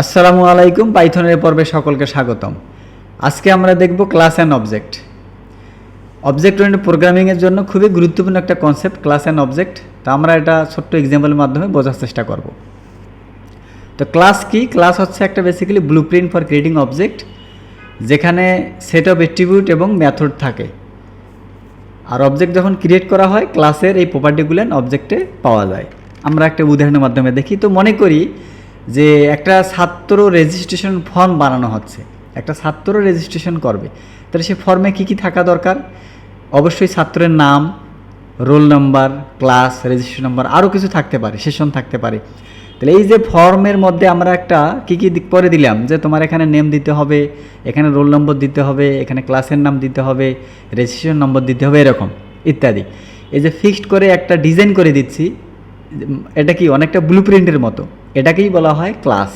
আসসালামু আলাইকুম, পাইথনের পর্বে সকলকে স্বাগতম। আজকে আমরা দেখব class and object object oriented প্রোগ্রামিংয়ের জন্য খুবই গুরুত্বপূর্ণ একটা কনসেপ্ট ক্লাস অ্যান্ড অবজেক্ট তো আমরা এটা ছোট্ট এক্সাম্পলের মাধ্যমে বোঝার চেষ্টা করব। তো ক্লাস কি? ক্লাস হচ্ছে একটা basically blueprint for creating object যেখানে সেট অফ অ্যাট্রিবিউট এবং মেথড থাকে। আর অবজেক্ট যখন ক্রিয়েট করা হয় ক্লাসের এই প্রপার্টিগুলো অবজেক্টে পাওয়া যায়। আমরা একটা উদাহরণের মাধ্যমে দেখি। তো মনে করি যে একটা ছাত্র রেজিস্ট্রেশন ফর্ম বানানো হচ্ছে, একটা ছাত্র রেজিস্ট্রেশন করবে, তাহলে সে ফর্মে কী কী থাকা দরকার? অবশ্যই ছাত্রের নাম roll number class registration number আরও কিছু থাকতে পারে সেশন থাকতে পারে। তাহলে এই যে ফর্মের মধ্যে আমরা একটা কী কী দিক করে দিলাম, যে তোমার এখানে নেম দিতে হবে, এখানে রোল নম্বর দিতে হবে, এখানে ক্লাসের নাম দিতে হবে রেজিস্ট্রেশন নম্বর দিতে হবে, এরকম, ইত্যাদি। এই যে ফিক্সড করে একটা ডিজাইন করে দিচ্ছি, এটা কি অনেকটা ব্লু প্রিন্টের মতো। এটাকেই বলা হয় ক্লাস।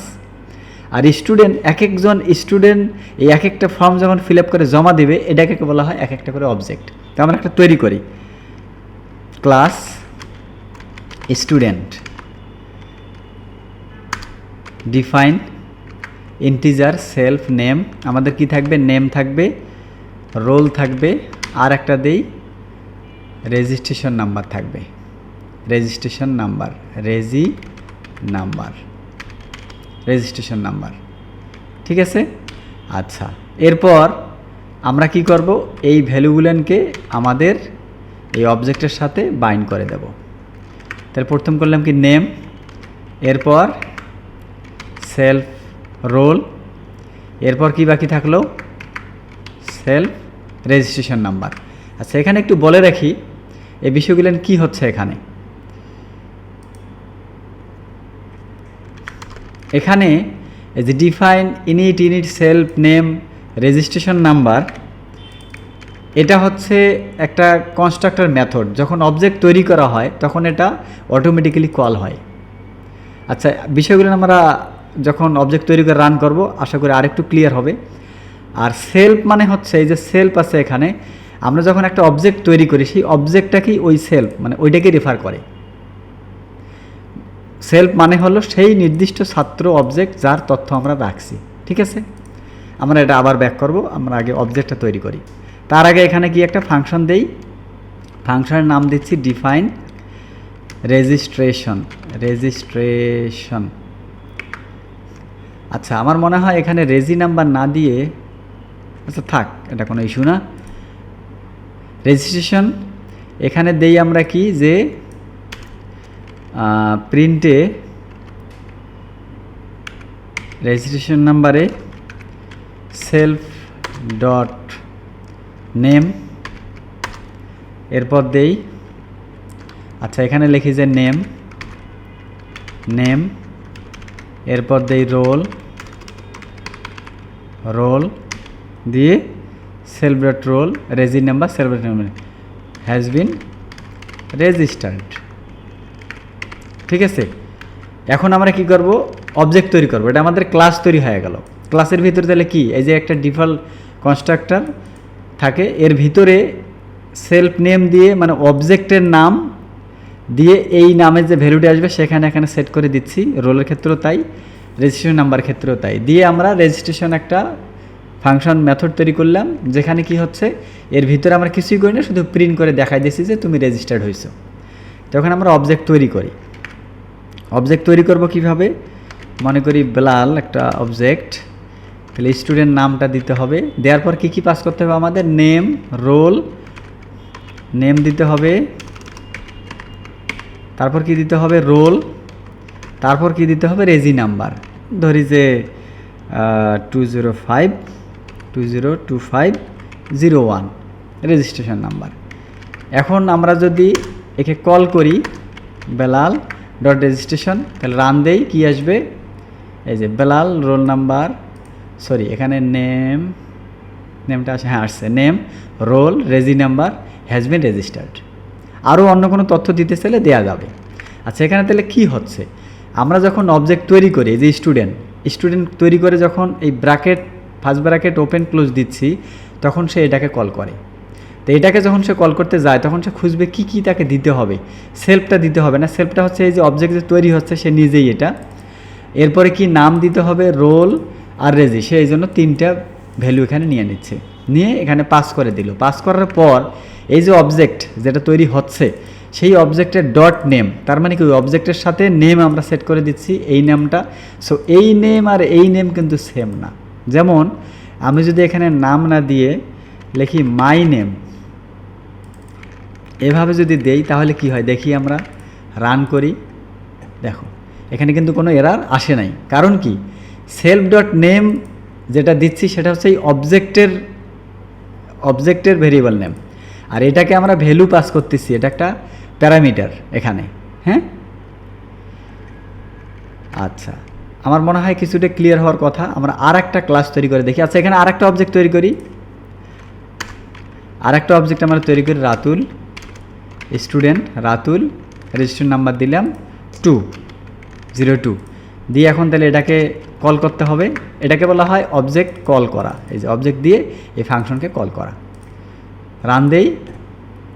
আর স্টুডেন্ট এক একজন স্টুডেন্ট এই এক একটা ফর্ম যখন ফিল আপ করে জমা দেবে এটাকে বলা হয় এক একটা করে অবজেক্ট। তো আমরা একটা তৈরি করি। Class student. Define integer, self, name. আমাদের কি থাকবে? নেম থাকবে, রোল থাকবে, আর একটা দেই রেজিস্ট্রেশন নাম্বার থাকবে। Registration number, reg number registration number, ঠিক আছে? আচ্ছা এরপর আমরা কি করব? এই ভ্যালুগুলোকে আমাদের এই অবজেক্টের সাথে বাইন্ড করে দেব। তাহলে প্রথম করলাম কি নেম এরপর সেলফ রোল এরপর কি বাকি থাকল? Self registration number. আচ্ছা এখানে একটু বলে রাখি, এই বিষয়গুলো কি হচ্ছে এখানে? এখানে যে define init init self name registration number এটা হচ্ছে একটা কনস্ট্রাক্টর মেথড যখন অবজেক্ট তৈরি করা হয়, তখন এটা অটোমেটিক্যালি কল হয়। আচ্ছা বিষয়গুলো আমরা যখন অবজেক্ট তৈরি করে রান করব, আশা করি আরেকটু ক্লিয়ার হবে। আর সেলফ মানে হচ্ছে, এই যে সেলফ আছে এখানে, আমরা যখন একটা অবজেক্ট তৈরি করি, সেই অবজেক্টটাকেই ওই সেলফ মানে ওইটাকে রেফার করে। সেলফ মানে হলো সেই নির্দিষ্ট ছাত্র অবজেক্ট যার তথ্য আমরা রাখছি, ঠিক আছে? আমরা এটা আবার ব্যাক করব, আমরা আগে অবজেক্টটা তৈরি করি। তার আগে এখানে কি একটা ফাংশন দেই? ফাংশনের নাম দিচ্ছি ডিফাইন রেজিস্ট্রেশন রেজিস্ট্রেশন আচ্ছা আমার মনে হয় এখানে রেজি নাম্বার না দিয়ে আচ্ছা থাক, এটা কোনো ইস্যু না। রেজিস্ট্রেশন এখানে দেই আমরা কি যে প্রিন্টে রেজিস্ট্রেশন নাম্বারে সেলফ ডট নেম এরপর দেই আচ্ছা এখানে লিখি যে নেম নেম এরপর দেই রোল রোল দিয়ে self dot roll reg number self dot number has been registered ঠিক আছে? এখন আমরা কি করব? অবজেক্ট তৈরি করব। এটা আমাদের ক্লাস তৈরি হয়ে গেল। ক্লাসের ভিতরে তাহলে কি? এই যে একটা ডিফল্ট কনস্ট্রাক্টর থাকে, এর ভিতরে সেলফ নেম দিয়ে মানে অবজেক্টের নাম দিয়ে এই নামের যে ভ্যালুটি আসবে, সেখানে এখানে সেট করে দিচ্ছি। রোলের ক্ষেত্রেও তাই রেজিস্ট্রেশন নাম্বার ক্ষেত্রেও তাই। দিয়ে আমরা রেজিস্ট্রেশন একটা ফাংশন মেথড তৈরি করলাম, যেখানে কি হচ্ছে, এর ভিতরে আমরা কিছুই করি না, শুধু প্রিন্ট করে দেখাই দিচ্ছি যে তুমি রেজিস্টার্ড হয়েছো। তখন আমরা অবজেক্ট তৈরি করি। অবজেক্ট তৈরি করব কীভাবে? মনে করি বেলাল একটা অবজেক্ট তাহলে স্টুডেন্ট নামটা দিতে হবে। দেওয়ার পর কী কী পাস করতে হবে আমাদের? নেম রোল নেম দিতে হবে। তারপর কি দিতে হবে? রোল তারপর কি দিতে হবে? রেজি নাম্বার ধরি যে two zero five two zero two five zero one registration number এখন আমরা যদি একে কল করি, বেলাল ডট রেজিস্ট্রেশন তাহলে রান দেই, কী আসবে? এই যে বেলাল রোল নাম্বার সরি এখানে নেম নেমটা আসে হ্যাঁ আসছে name roll reg number has been registered আরও অন্য কোনো তথ্য দিতে চাইলে দেওয়া যাবে। আচ্ছা এখানে তাহলে কি হচ্ছে? আমরা যখন অবজেক্ট তৈরি করি যে স্টুডেন্ট স্টুডেন্ট তৈরি করে যখন এই bracket first bracket open close দিচ্ছি, তখন সে এটাকে কল করে। তো এটাকে যখন সে কল করতে যায়, তখন সে খুঁজবে কি কি তাকে দিতে হবে। সেলফটা দিতে হবে না। সেলফটা হচ্ছে এই যে অবজেক্ট যে তৈরি হচ্ছে, সে নিজেই এটা। এরপরে কি নাম দিতে হবে? রোল আর রেজি সে এই জন্য তিনটা ভ্যালু এখানে নিয়ে নিচ্ছে। নিয়ে এখানে পাস করে দিল। পাস করার পর এই যে অবজেক্ট যেটা তৈরি হচ্ছে, সেই অবজেক্টের ডট নেম তার মানে কি ওই অবজেক্টের সাথে নেম আমরা সেট করে দিচ্ছি, এই নামটা। সো এই নেম আর এই নেম কিন্তু সেম না। যেমন, আমি যদি এখানে নাম না দিয়ে লিখি মাই নেম এভাবে যদি দেই তাহলে কি হয়? দেখি আমরা। রান করি। দেখো, এখানে কিন্তু কোনো এরার আসে নাই। কারণ কি? সেলফ ডট নেম যেটা দিচ্ছি সেটা হচ্ছে এই অবজেক্টের অবজেক্টের ভেরিয়েবল নেম আর এটাকে আমরা ভ্যালু পাস করতেছি। এটা একটা প্যারামিটার এখানে। হ্যাঁ? আচ্ছা আমার মনে হয় কিছুটা ক্লিয়ার হওয়ার কথা। আমরা আর একটা ক্লাস তৈরি করে দেখি। আচ্ছা এখানে আর একটা অবজেক্ট তৈরি করি। আর একটা অবজেক্ট আমরা তৈরি করি Ratul. Student Ratul registration number দিলাম টু জিরো টু দিয়ে এখন তাহলে এটাকে কল করতে হবে। এটাকে বলা হয় অবজেক্ট কল করা। এই যে অবজেক্ট দিয়ে এই ফাংশনকে কল করা। রান দেই,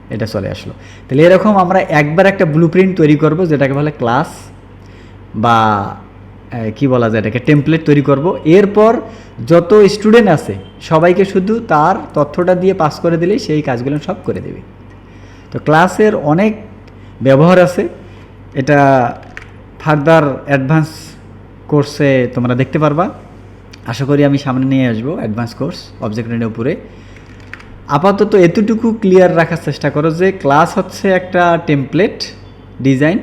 এটা চলে আসলো। তাহলে এরকম আমরা একবার একটা ব্লু প্রিন্ট তৈরি করব, যেটাকে বলে ক্লাস বা কি বলা যায় এটাকে টেমপ্লেট তৈরি করব। এরপর যত স্টুডেন্ট আছে, সবাইকে শুধু তার তথ্যটা দিয়ে পাস করে দিলেই সেই কাজগুলো সব করে দেবে। তো ক্লাসের অনেক ব্যবহার আছে। এটা ফার্দার অ্যাডভান্স কোর্সে তোমরা দেখতে পারবা। আশা করি আমি সামনে নিয়ে আসব অ্যাডভান্স কোর্স অবজেক্ট উপরে। আপাতত এতটুকু ক্লিয়ার রাখার চেষ্টা করো যে ক্লাস হচ্ছে একটা টেমপ্লেট ডিজাইন,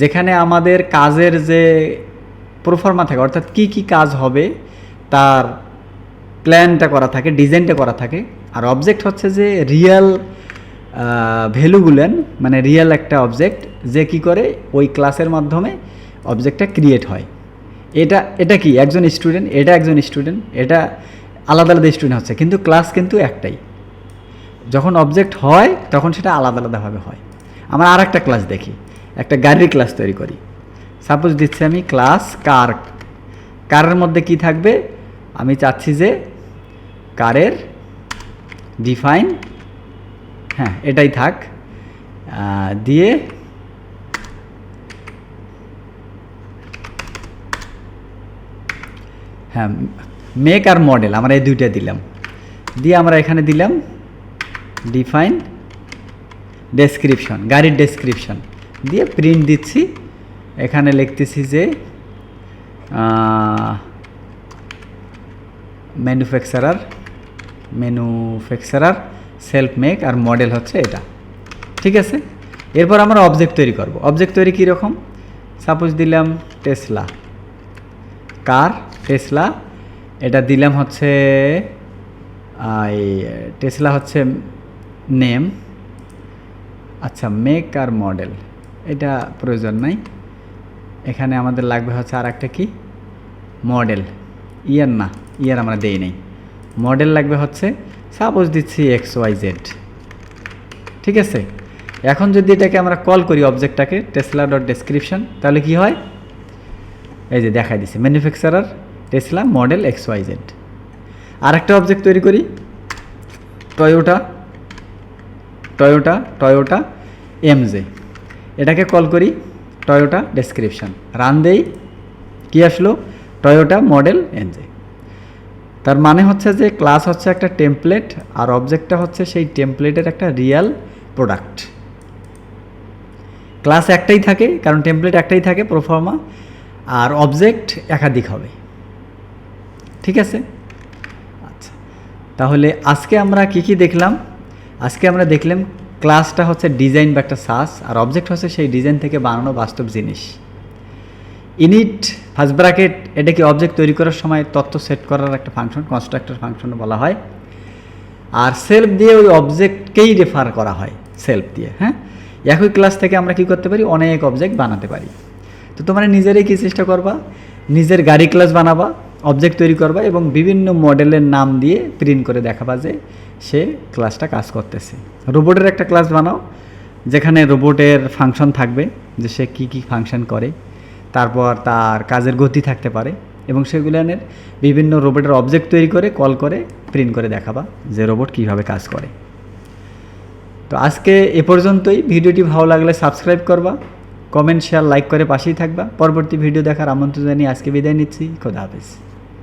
যেখানে আমাদের কাজের যে প্রফর্মা থাকে, অর্থাৎ কি কি কাজ হবে, তার প্ল্যানটা করা থাকে, ডিজাইনটা করা থাকে। আর অবজেক্ট হচ্ছে যে রিয়েল ভ্যালুগুলেন মানে রিয়েল একটা অবজেক্ট যে কি করে? ওই ক্লাসের মাধ্যমে অবজেক্টটা ক্রিয়েট হয়। এটা এটা কি? একজন স্টুডেন্ট এটা একজন স্টুডেন্ট এটা আলাদা আলাদা স্টুডেন্ট হচ্ছে, কিন্তু ক্লাস কিন্তু একটাই। যখন অবজেক্ট হয়, তখন সেটা আলাদা আলাদাভাবে হয়। আমরা আর একটা ক্লাস দেখি, একটা গাড়ির ক্লাস তৈরি করি। সাপোজ দিচ্ছি আমি ক্লাস কার কারের মধ্যে কি থাকবে? আমি চাচ্ছি যে কারের ডিফাইন হ্যাঁ এটাই থাক। দিয়ে হ্যাঁ মেক আর মডেল আমরা এই দুইটা দিলাম। দিয়ে আমরা এখানে দিলাম ডিফাইন ডেসক্রিপশন গাড়ির ডেসক্রিপশন দিয়ে প্রিন্ট দিচ্ছি। এখানে লিখতেছি যে ম্যানুফ্যাকচারার ম্যানুফ্যাকচারার সেলফ মেক আর মডেল হচ্ছে এটা। ঠিক আছে? এরপর আমরা অবজেক্ট তৈরি করব। অবজেক্ট তৈরি কীরকম সাপোজ দিলাম টেসলা কার টেসলা এটা দিলাম হচ্ছে টেসলা হচ্ছে নেম আচ্ছা মেক আর মডেল এটা প্রয়োজন নাই। এখানে আমাদের লাগবে হচ্ছে আর একটা কি? মডেল ইয়ার না ইয়ার আমরা দেই নেই। মডেল লাগবে হচ্ছে সাপোজ দিচ্ছি এক্স, ওয়াই, জেড। ঠিক আছে? এখন যদি এটাকে আমরা কল করি অবজেক্টটাকে টেসলা ডট ডেসক্রিপশন তাহলে কি হয়? এই যে দেখাই দিছে manufacturer Tesla model X, Y, Z. আর একটা অবজেক্ট তৈরি করি টয়োটা টয়োটা টয়োটা এমজে এটাকে কল করি টয়োটা ডেসক্রিপশন রান দেই, কী আসলো? টয়োটা মডেল এনজে তার মানে হচ্ছে যে ক্লাস হচ্ছে একটা টেমপ্লেট আর অবজেক্টটা হচ্ছে সেই টেমপ্লেটের একটা রিয়েল প্রোডাক্ট ক্লাস একটাই থাকে, কারণ টেমপ্লেট একটাই থাকে প্রোফর্মা আর অবজেক্ট একাধিক হবে। ঠিক আছে? আচ্ছা তাহলে আজকে আমরা কি কি দেখলাম? আজকে আমরা দেখলাম ক্লাসটা হচ্ছে ডিজাইন বা একটা সাস, আর অবজেক্ট হচ্ছে সেই ডিজাইন থেকে বানানো বাস্তব জিনিস। ইনিট ফার্স্ট ব্র্যাকেট, এটা কি অবজেক্ট তৈরি করার সময় তথ্য সেট করার একটা ফাংশন কনস্ট্রাক্টর ফাংশন বলা হয়। আর সেলফ দিয়ে ওই অবজেক্টকেই রেফার করা হয়? সেলফ দিয়ে হ্যাঁ? একই ক্লাস থেকে আমরা কি করতে পারি? অনেক অবজেক্ট বানাতে পারি। তো তোমরা নিজেরাই কী চেষ্টা করবা? নিজের গাড়ি ক্লাস বানাবা অবজেক্ট তৈরি করবা এবং বিভিন্ন মডেলের নাম দিয়ে প্রিন্ট করে দেখাবা যে সে ক্লাসটা কাজ করতেছে। রোবটের একটা ক্লাস বানাও, যেখানে রোবটের ফাংশন থাকবে, যে সে কী কী ফাংশন করে। তারপর তার কাজের গতি থাকতে পারে এবং সেগুলানের বিভিন্ন রোবটের অবজেক্ট তৈরি করে কল করে প্রিন্ট করে দেখাবা যে রোবট কীভাবে কাজ করে। তো আজকে এ পর্যন্তই। ভিডিওটি ভালো লাগলে সাবস্ক্রাইব করবা কমেন্ট শেয়ার লাইক করে পাশেই থাকবা। পরবর্তী ভিডিও দেখার আমন্ত্রণ জানিয়ে আজকে বিদায় নিচ্ছি। খোদা হাফেজ।